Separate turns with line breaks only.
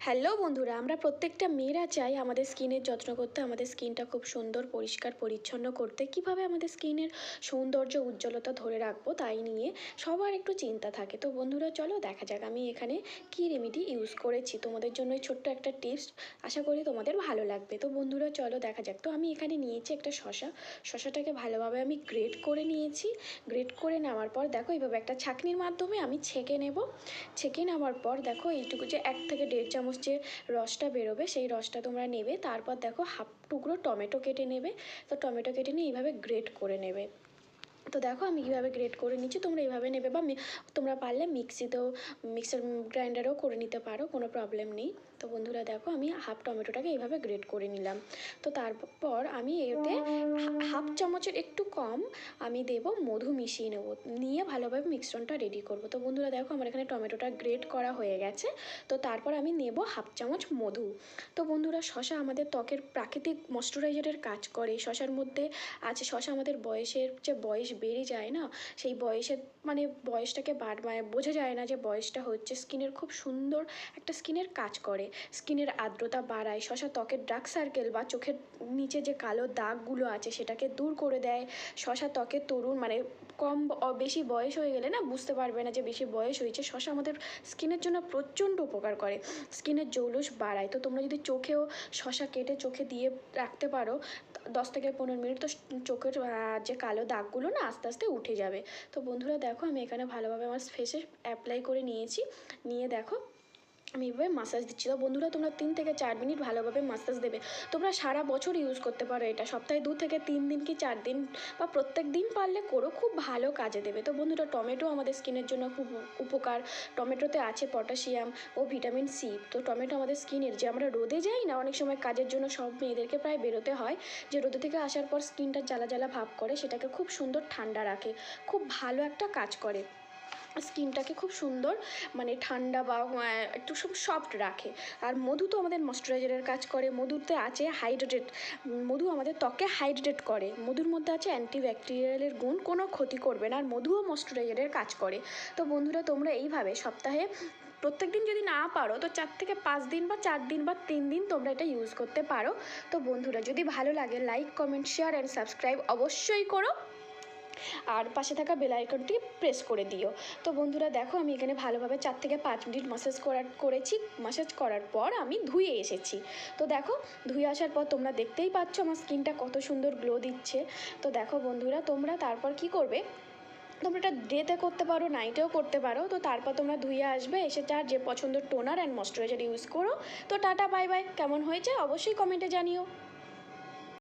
Hello বন্ধুরা, আমরা প্রত্যেকটা মেয়েরা চাই আমাদের স্কিনের যত্ন করতে, আমাদের স্কিনটা খুব সুন্দর, পরিষ্কার, পরিচ্ছন্ন করতে। কীভাবে আমাদের স্কিনের সৌন্দর্য, উজ্জ্বলতা ধরে রাখব তাই নিয়ে সবার একটু চিন্তা থাকে। তো বন্ধুরা, চলো দেখা যাক আমি এখানে কী রেমেডি ইউজ করেছি। তোমাদের জন্য ছোট্ট একটা টিপস আশা করি তোমাদের ভালো লাগবে। তো বন্ধুরা, চলো দেখা যাক। তো আমি এখানে নিয়েছি একটা শশা। শশাটাকে ভালোভাবে আমি গ্রেট করে নিয়েছি। গ্রেট করে নেওয়ার পর দেখো, এইভাবে একটা ছাঁকনির মাধ্যমে আমি ছেঁকে নেব। ছেঁকে নেওয়ার পর দেখো, এইটুকু যে এক থেকে দেড় চামচ যে রসটা বেরোবে, সেই রসটা তোমরা নেবে। তারপর দেখো হাফ টুকরো টমেটো কেটে নেবে। তো টমেটো কেটে নিয়ে এইভাবে গ্রেট করে নেবে। তো দেখো আমি কীভাবে গ্রেট করে নিচ্ছি, তোমরা এইভাবে নেবে বা তোমরা পারলে মিক্সিতেও মিক্সার গ্রাইন্ডারেও করে নিতে পারো, কোনো প্রবলেম নেই। তো বন্ধুরা দেখো আমি হাফ টমেটোটাকে এইভাবে গ্রেট করে নিলাম। তো তারপর আমি এতে হাফ চামচের একটু কম আমি দেব মধু মিশিয়ে নেব, নিয়ে ভালোভাবে মিশ্রণটা রেডি করব। তো বন্ধুরা দেখো আমার এখানে টমেটোটা গ্রেট করা হয়ে গেছে। তো তারপর আমি নেব হাফ চামচ মধু। তো বন্ধুরা শশা আমাদের ত্বকের প্রাকৃতিক ময়শ্চারাইজারের কাজ করে, শশার মধ্যে আছে, শশা আমাদের বয়সের যে বয়স বেড়ে যায় না, সেই বয়সের মানে বয়সটাকে বার মানে বোঝা যায় না যে বয়সটা হচ্ছে স্কিনের খুব সুন্দর একটা স্কিনের কাজ করে। স্কিনের আর্দ্রতা বাড়ায়, শশা ত্বকের ডার্ক সার্কেল বা চোখের নিচে যে কালো দাগগুলো আছে সেটাকে দূর করে দেয়। শশা ত্বকের তরুণ মানে কম বেশি বয়স হয়ে গেলে না বুঝতে পারবে না যে বেশি বয়স হয়েছে, শশা আমাদের স্কিনের জন্য প্রচণ্ড উপকার করে, স্কিনের জৌলুস বাড়ায়। তো তোমরা যদি চোখেও শশা কেটে চোখে দিয়ে রাখতে পারো, দশ থেকে পনেরো মিনিট তো চোখের যে কালো দাগগুলো না আস্তে আস্তে উঠে যাবে। তো বন্ধুরা দেখো, আমি এখানে ভালোভাবে আমার ফেসে অ্যাপ্লাই করে নিয়েছি। নিয়ে দেখো আমি এভাবে মাসাজ দিচ্ছি। তো বন্ধুরা, তোমরা তিন থেকে চার মিনিট ভালোভাবে মাসাজ দেবে। তোমরা সারা বছর ইউজ করতে পারো এটা। সপ্তাহে দু থেকে তিন দিন কি চার দিন বা প্রত্যেক দিন পারলে করো, খুব ভালো কাজে দেবে। তো বন্ধুরা, টমেটো আমাদের স্কিনের জন্য খুব উপকার। টমেটোতে আছে পটাশিয়াম ও ভিটামিন সি তো টমেটো আমাদের স্কিনের যে আমরা রোদে যাই না, অনেক সময় কাজের জন্য সব মেয়েদেরকে প্রায় বেরোতে হয়। যে রোদে থেকে আসার পর স্কিনটা জ্বালা জ্বালা ভাব করে, সেটাকে খুব সুন্দর ঠান্ডা রাখে। খুব ভালো একটা কাজ করে। স্কিনটাকে খুব সুন্দর মানে ঠান্ডা বা একটু সব সফট রাখে। আর মধু তো আমাদের ময়শ্চারাইজারের কাজ করে, মধুতে আছে হাইড্রেট মধু আমাদের ত্বকে হাইড্রেট করে। মধুর মধ্যে আছে অ্যান্টিব্যাকটেরিয়ালের গুণ, কোনো ক্ষতি করবে না, আর মধুও ময়শ্চারাইজারের কাজ করে। তো বন্ধুরা, তোমরা এইভাবে সপ্তাহে প্রত্যেক দিন যদি না পারো, তো চার থেকে পাঁচ দিন বা চার দিন বা তিন দিন তোমরা এটা ইউজ করতে পারো। তো বন্ধুরা, যদি ভালো লাগে like comment share and subscribe অবশ্যই করো। আর পাশে থাকা বেল আইকনটি প্রেস করে দিও। তো বন্ধুরা দেখো, আমি এখানে ভালোভাবে চার থেকে পাঁচ মিনিট মাসাজ করার, করেছি। মাসাজ করার পর আমি ধুয়ে এসেছি। তো দেখো, ধুয়ে আসার পর তোমরা দেখতেই পাচ্ছ আমার স্কিনটা কত সুন্দর গ্লো দিচ্ছে। তো দেখো বন্ধুরা, তোমরা তারপর কি করবে? তোমরা এটা ডেতে করতে পারো নাইটেও করতে পারো। তো তারপর তোমরা ধুয়ে আসবে, এসে যার যে পছন্দ টোনার অ্যান্ড ময়শ্চারাইজার ইউজ করো। তো টাটা বাই বাই কেমন হয়েছে? অবশ্যই কমেন্টে জানিও।